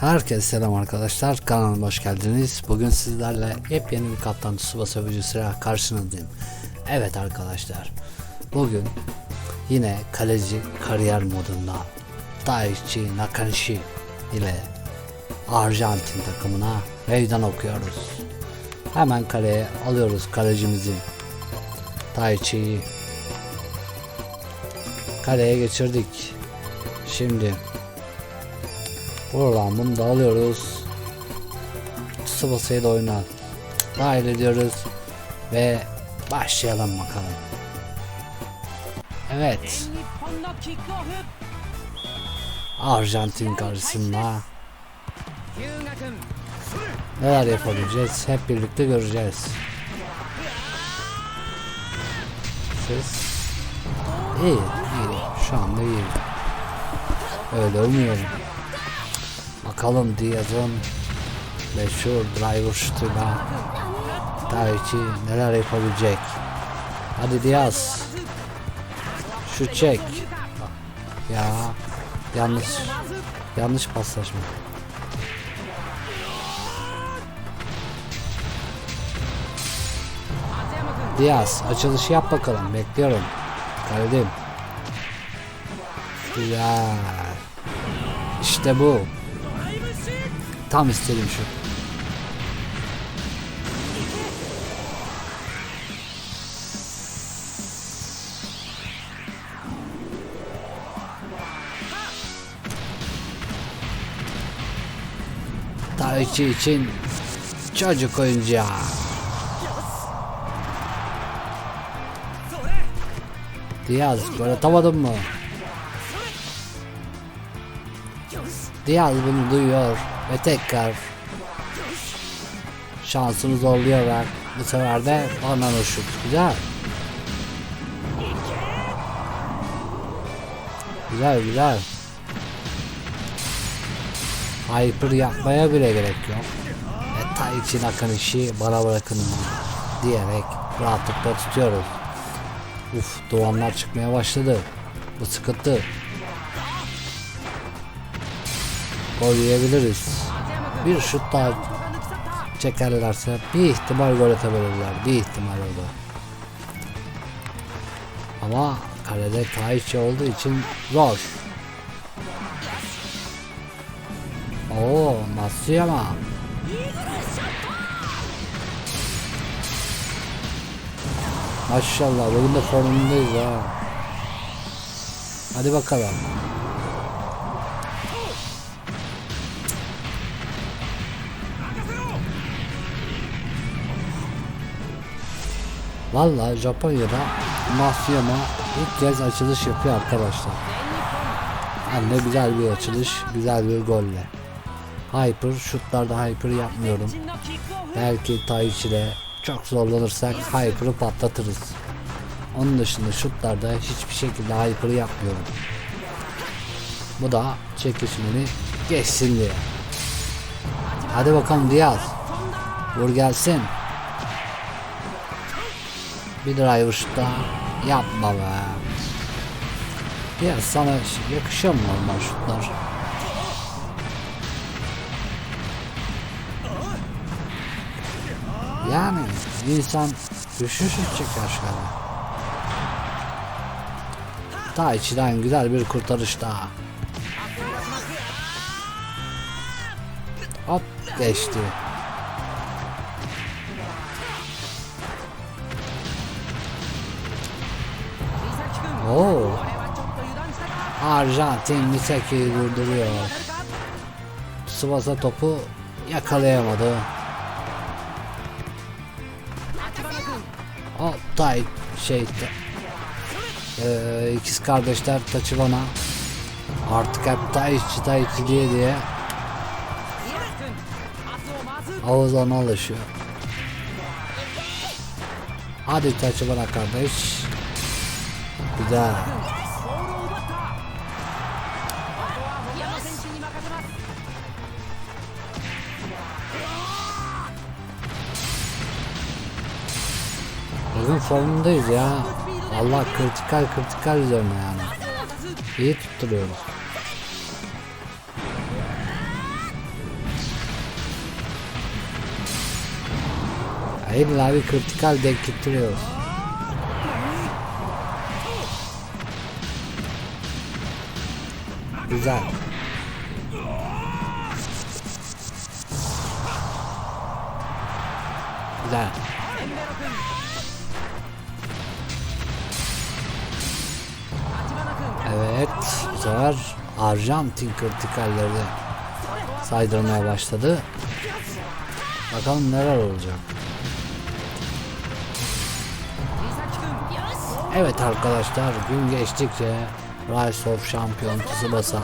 Herkese selam arkadaşlar. Kanalıma hoş geldiniz. Bugün sizlerle yepyeni bir Kaptan Tsubasa videosuyla karşınızdayım. Evet arkadaşlar. Bugün yine kaleci kariyer modunda Daichi Nakanishi ile Arjantin takımına meydan okuyoruz. Hemen kaleye alıyoruz kalecimizi. Daichi'yi kaleye geçirdik. Şimdi Buradan bunu da alıyoruz. Kısa basıya da oyuna dahil ediyoruz. Ve başlayalım bakalım. Evet. Arjantin karşısında neler yapabileceğiz hep birlikte göreceğiz. Siz iyi, iyi. Şu anda iyi. Öyle umuyorum. Bakalım Diaz'ın meşhur driver şutuyla Daichi neler yapabilecek. Hadi Diaz. Şut çek. Ya yanlış yanlış paslaşma. Diaz açılışı yap bakalım bekliyorum. Kaldım. Güzel. İşte bu. Tam istediğim şu. Tarihçi için çocuk oyuncağı. Diaz gol atamadın mı? Diaz bunu duyuyor ve tekrar şansını zorluyor bu sefer de ondan şut. Güzel. Güzel güzel. Hyper yapmaya bile gerek yok. Ve ta için akan işi bana bırakın diyerek rahatlıkla tutuyoruz. Uf doğanlar çıkmaya başladı. Bu sıkıntı. Gol. Bir şut daha çekerlerse bir ihtimal gol atabilirler. Bir ihtimal o. Ama kalede Taichi olduğu için zor. Oo Matsuyama. Maşallah bugün de formundayız ha. Hadi bakalım. Valla Japonya'da mafyama ilk kez açılış yapıyor arkadaşlar. Hem de güzel bir açılış, güzel bir golle. Hyper, şutlarda Hyper yapmıyorum. Belki Taichi'de çok zorlanırsak Hyper'ı patlatırız. Onun dışında şutlarda hiçbir şekilde Hyper'ı yapmıyorum. Bu da çekişmeni geçsin diye. Hadi bakalım Diaz. Vur gelsin. Bir driver şut. Yapma be. Diaz sana yakışıyor mu normal şutlar? Yani insan güçlü şut çeker şöyle. Taichi'den güzel bir kurtarış daha. Hop geçti. Oo. Arjantinli tekeyi vurduruyor. Sivas'a topu yakalayamadı. Altay şey e, ikiz kardeşler Taçıvan'a artık hep Taiççi Taiççi diye diye Ağızlarına alışıyor. Hadi Taçıvan'a kardeş. Güzel. Bugün formundayız ya. Allah kritikal kritikal üzerine yani. İyi tutturuyoruz. Hayır abi kritikal denk getiriyoruz. Güzel. Güzel. Evet. Bu sefer Arjantin kritikalleri de saydırmaya başladı. Bakalım neler olacak. Evet arkadaşlar gün geçtikçe Rise of Champion Tsubasa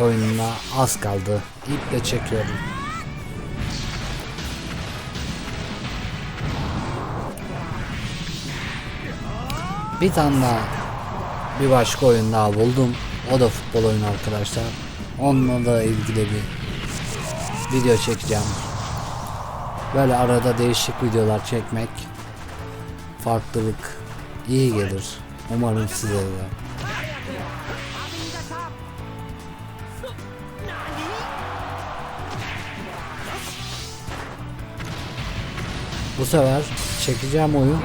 oyununa az kaldı. İple çekiyorum. Bir tane daha bir başka oyun daha buldum. O da futbol oyunu arkadaşlar. Onunla da ilgili bir video çekeceğim. Böyle arada değişik videolar çekmek farklılık iyi gelir. Umarım size de. Bu sefer çekeceğim oyun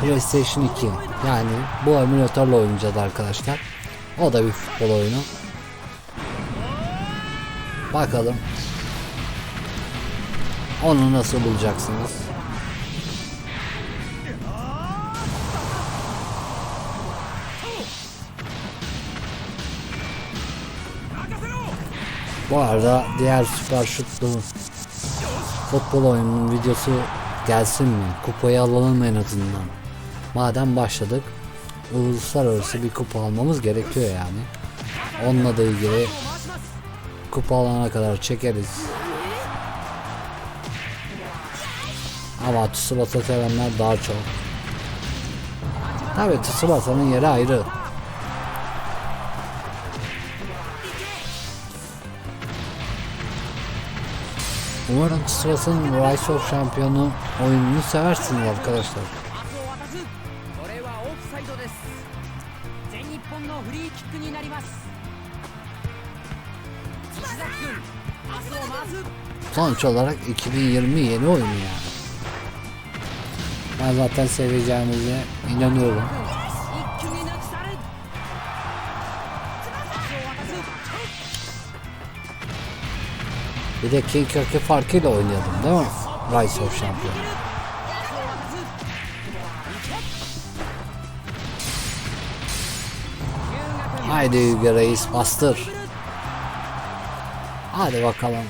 PlayStation 2. Yani bu emülatörle oynayacağız arkadaşlar. O da bir futbol oyunu. Bakalım. Onu nasıl bulacaksınız? Bu arada diğer süper şutlu futbol oyununun videosu gelsin mi? Kupayı alalım en azından. Madem başladık uluslararası bir kupa almamız gerekiyor yani. Onunla da ilgili kupa alana kadar çekeriz. Ama Tsubasa sevenler daha çok. Tabi Tsubasa'nın yeri ayrı. Umarım Tsubasa'nın Rise of Şampiyonu oyununu seversiniz arkadaşlar. Sonuç olarak 2020 yeni oyunu yani. Ben zaten seveceğimize inanıyorum. Bir de King Köke farkıyla oynayalım değil mi? Rise of Champion. Haydi Yüge Reis bastır. Hadi bakalım.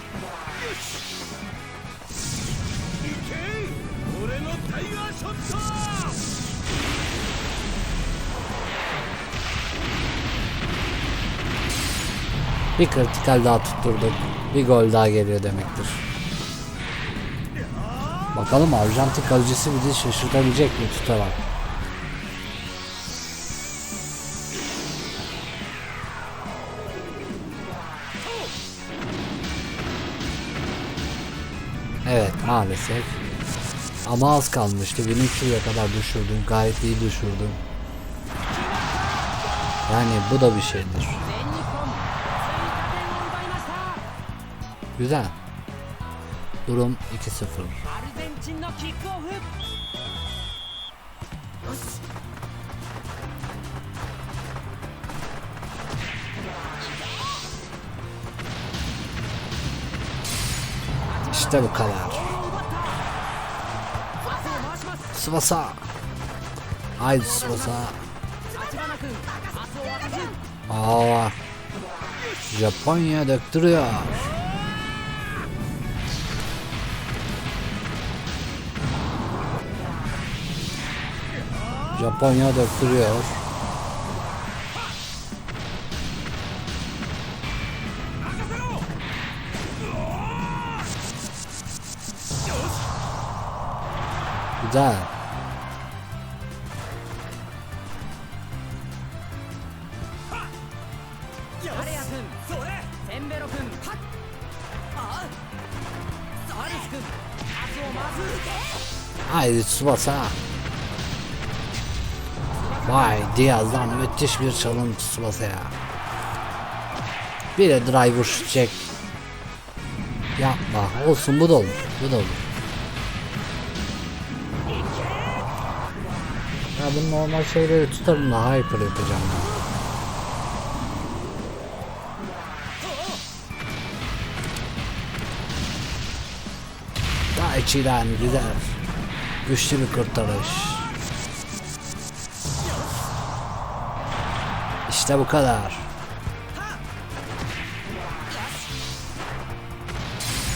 Bir kritikal daha tutturduk. Bir gol daha geliyor demektir. Bakalım Arjantin kalecisi bizi şaşırtabilecek mi tutarak? Evet maalesef. Ama az kalmıştı. 1300'e kadar düşürdüm. Gayet iyi düşürdüm. Yani bu da bir şeydir. Güzel. Durum 2-0. İşte bu kadar. Sıvasa. Haydi Sıvasa. Aa. Japonya döktürüyor. Japonya da kırıyor. Güzel. Haydi Tsubasa. Vay Diaz'dan müthiş bir çalım Tsubasa ya. Bir de driver çek. Yapma. Olsun bu da olur. Bu da olur. Ya bu normal şeyleri tutarım da hyper yapacağım. Ya. Daichi'den güzel. Güçlü bir kurtarış. İşte bu kadar.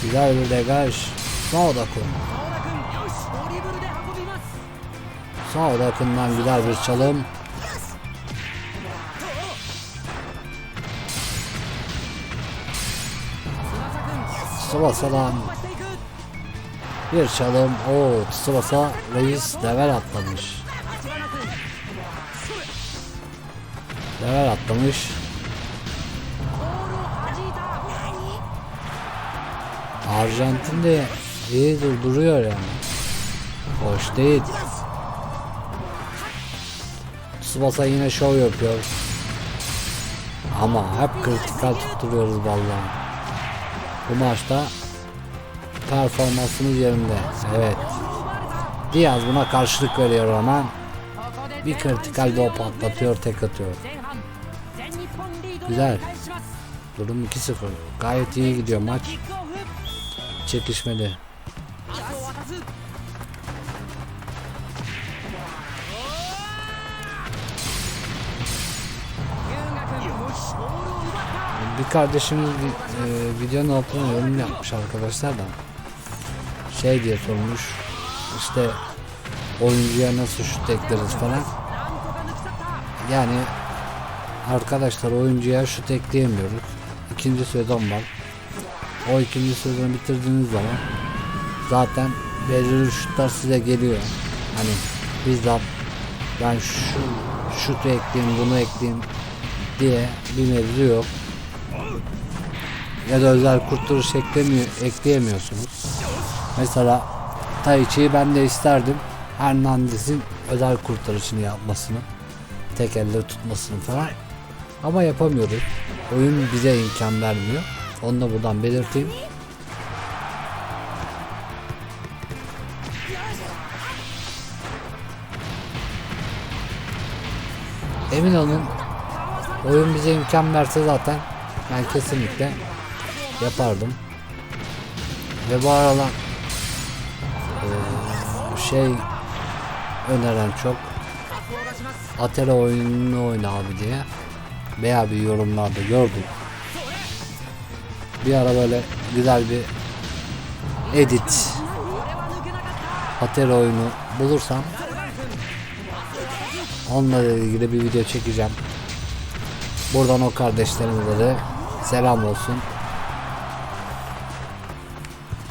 Güzel bir degaj. Sağ odakun. Sağ odakundan güzel bir çalım. Tsubasa'dan bir çalım. Oo Tsubasa reis dever atlamış. Level atlamış. Arjantin de iyi durduruyor yani. Hoş değil. Tsubasa yine şov yapıyor. Ama hep kritikal tutturuyoruz vallahi. Bu maçta performansımız yerinde. Evet. Diaz buna karşılık veriyor ona. Bir kritikal bol patlatıyor, tek atıyor. Güzel. Durum 2-0. Gayet iyi gidiyor maç. Çekişmeli. Bir kardeşimiz e, videonun altına yorum yapmış arkadaşlar da şey diye sormuş işte oyuncuya nasıl şut ekleriz falan yani arkadaşlar oyuncuya şut ekleyemiyoruz ikinci sezon var o ikinci sezonu bitirdiğiniz zaman zaten belirli şutlar size geliyor hani bizzat ben şu şutu ekleyeyim bunu ekleyeyim diye bir mevzu yok ya da özel kurtuluş eklemiyor, ekleyemiyorsunuz. Mesela Taichi'yi ben de isterdim. Hernandez'in özel kurtarışını yapmasını, tek elle tutmasını falan. Ama yapamıyoruz. Oyun bize imkan vermiyor. Onu da buradan belirteyim. Emin olun oyun bize imkan verse zaten ben kesinlikle yapardım. Ve bu aralar şey öneren çok Atari oyununu oyna abi diye veya bir yorumlarda gördüm. Bir ara böyle güzel bir edit Pater oyunu bulursam onunla ilgili bir video çekeceğim. Buradan o kardeşlerimize de selam olsun.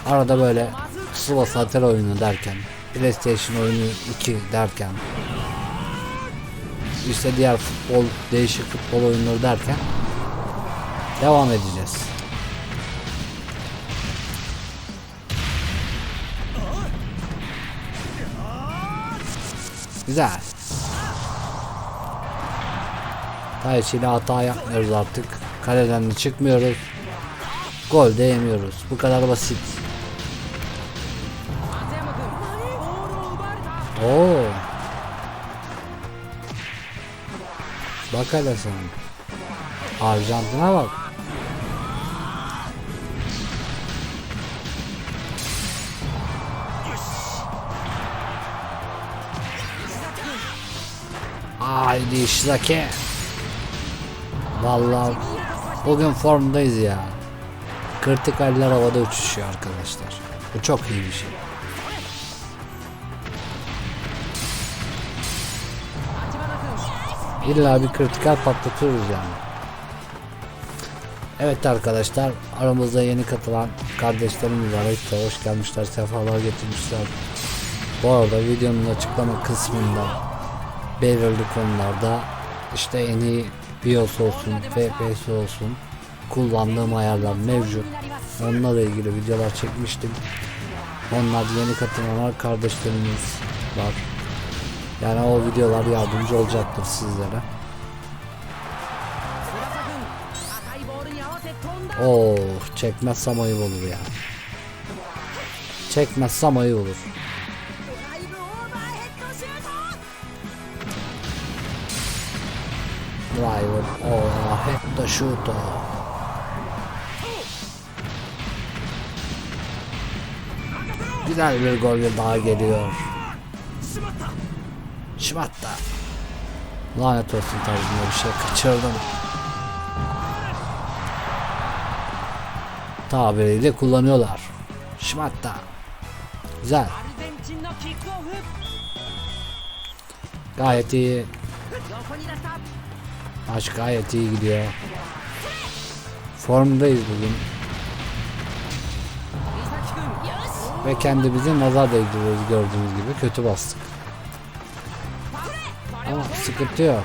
Arada böyle Sıva Satel oyunu derken PlayStation oyunu 2 derken işte diğer futbol, değişik futbol oyunları derken devam edeceğiz. Güzel. Tayşi ile hata yapmıyoruz artık. Kaleden de çıkmıyoruz. Gol de yemiyoruz. Bu kadar basit. Oo Bak hele sen. Arjantin'e bak. Haydi Ishizaki. Vallahi bugün formdayız ya. Kritikaller havada uçuşuyor arkadaşlar. Bu çok iyi bir şey. İlla bir kritikal patlatıyoruz yani. Evet arkadaşlar aramızda yeni katılan kardeşlerimiz var. Hepsi hoş gelmişler, sefalar getirmişler. Bu arada videonun açıklama kısmında belirli konularda işte en iyi BIOS olsun, FPS olsun kullandığım ayarlar mevcut. Onlarla ilgili videolar çekmiştim. Onlar yeni katılanlar kardeşlerimiz var. Yani o videolar yardımcı olacaktır sizlere. Oo, oh, çekmezsem ayıp olur ya. Çekmezsem ayıp olur. Vay be. Oh, hep de şuto. Güzel bir gol daha geliyor içime attı. Lanet olsun tarzında bir şey kaçırdım. Tabiriyle kullanıyorlar. Şmatta. Güzel. Gayet iyi. Maç gayet iyi gidiyor. Formdayız bugün. Ve kendimizi nazar değdiriyoruz gördüğünüz gibi. Kötü bastık. Ama sıkıntı yok.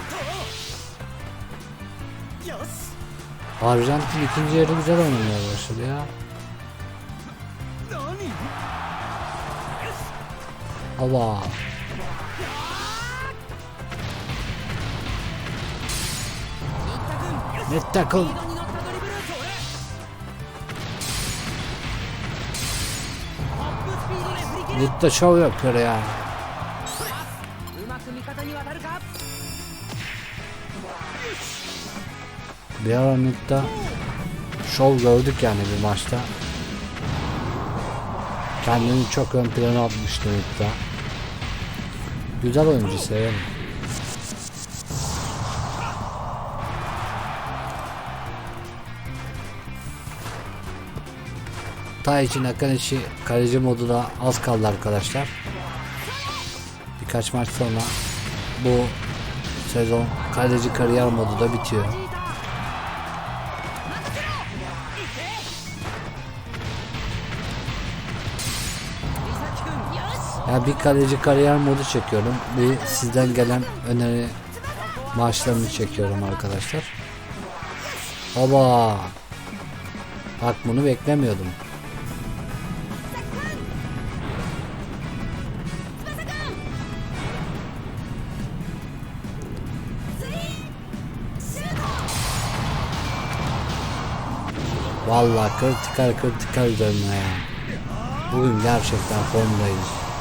Arjantin ikinci yarı güzel oynamaya başladı ya. Hava. Net takım. Net şov yapıyor ya. Bir ara Nitta şov gördük yani bir maçta. Kendini çok ön plana atmıştı Nitta. Güzel oyuncu severim. Taichi Nakanishi kaleci moduna az kaldı arkadaşlar. Birkaç maç sonra bu sezon kaleci kariyer modu da bitiyor. よし Ya bir kaleci kariyer modu çekiyorum. Bir sizden gelen öneri maçlarını çekiyorum arkadaşlar. Baba. Bak bunu beklemiyordum. Vallahi kritikal kritikal üzerine ya. Bugün gerçekten formdayız.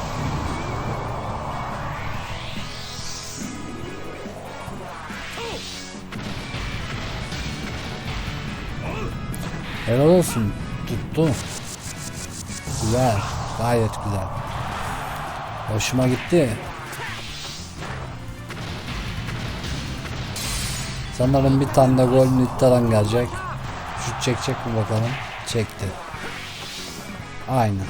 Helal olsun. Tuttu. Güzel. Gayet güzel. Hoşuma gitti. Sanırım bir tane de gol Nitta'dan gelecek. Şut çekecek mi bakalım? Çekti. Aynen.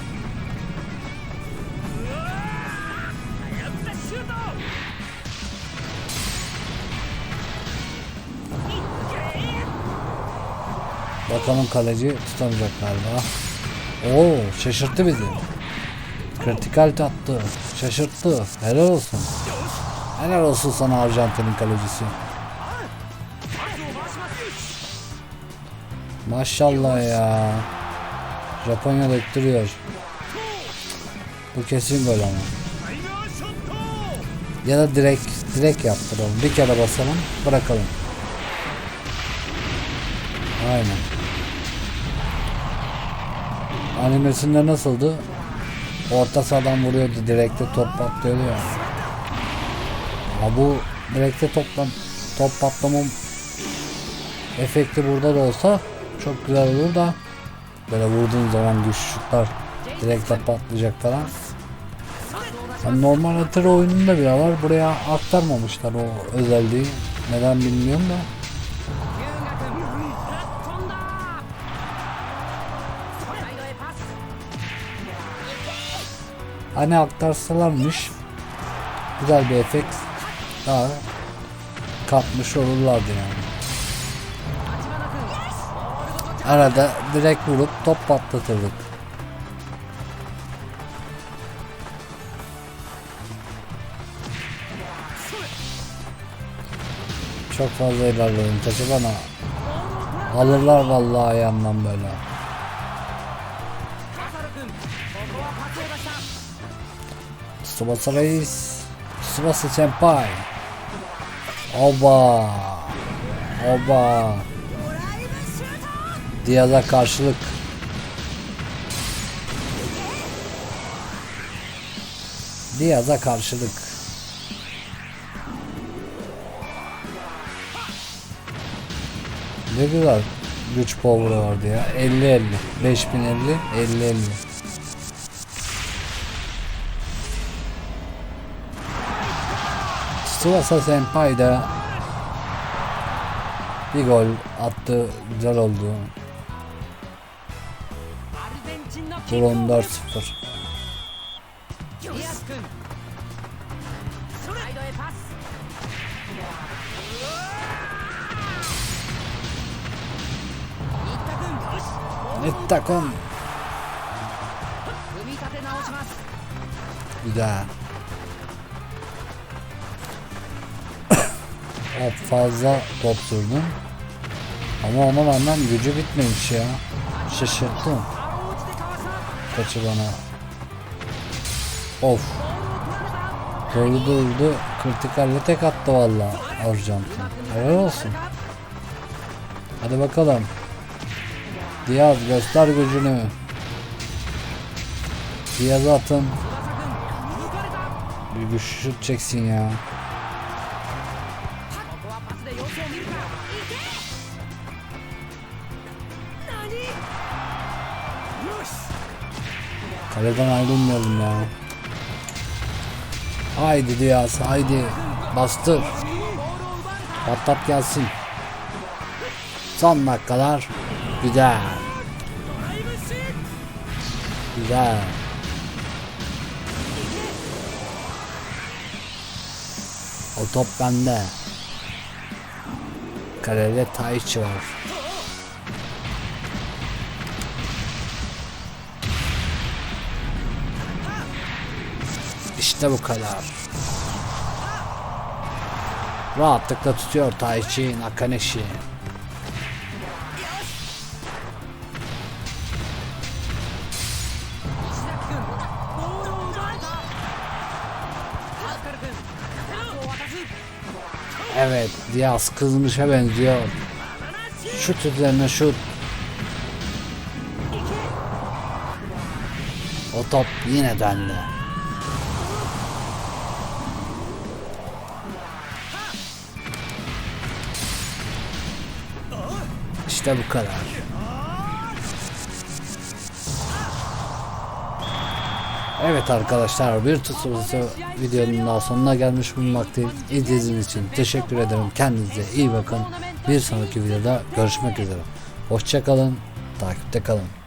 Bakalım kaleci tutamayacak galiba. Oo şaşırttı bizi. Kritikal attı. Şaşırttı. Helal olsun. Helal olsun sana Arjantin'in kalecisi. Maşallah ya. Japonya döktürüyor. Bu kesin gol ama. Ya da direkt direkt yaptıralım. Bir kere basalım, bırakalım. Aynen. Animesinde nasıldı? Orta sahadan vuruyordu, direkte top patlıyordu ya. Ya bu direkte toplam top patlamam efekti burada da olsa çok güzel olur da böyle vurduğun zaman güçlü şutlar direkte patlayacak falan. Yani normal Atari oyununda bile var. Buraya aktarmamışlar o özelliği. Neden bilmiyorum da. Hani aktarsalarmış güzel bir efekt daha katmış olurlardı yani. Arada direkt vurup top patlatırdık. Çok fazla ilerledim tabi bana. Alırlar vallahi yandan böyle. Tsubasa Reis. Tsubasa Senpai. Oba. Oba. Diaz'a karşılık. Diaz'a karşılık. Ne kadar güç power vardı ya. 50 50. 5050 50 50. Tsubasa Senpai da bir gol attı. Güzel oldu. Durum 4-0. Nittakon. Güzel. Evet, fazla top sürdüm. Ama ona rağmen gücü bitmemiş ya. Şaşırttım. Kaçı bana. Of. Durdu durdu. Kritikalle tek attı valla. Arjantin. Helal olsun. Hadi bakalım. Diaz göster gücünü. Diaz atın. Bir güç şut çeksin ya. Aradan ayrılmayalım ya. Haydi Diaz haydi. Bastır. Patlat gelsin. Son dakikalar. Güzel. Güzel. O top bende. Kalede Taichi var. İşte bu kadar. Rahatlıkla tutuyor Taichi Nakaneshi. Evet Diaz kızmışa benziyor. Şut üzerine şut. O top yine dendi. İşte bu kadar. Evet arkadaşlar bir tutusu videonun daha sonuna gelmiş bulunmaktayız. İzlediğiniz için teşekkür ederim. Kendinize iyi bakın. Bir sonraki videoda görüşmek üzere. Hoşçakalın. Takipte kalın.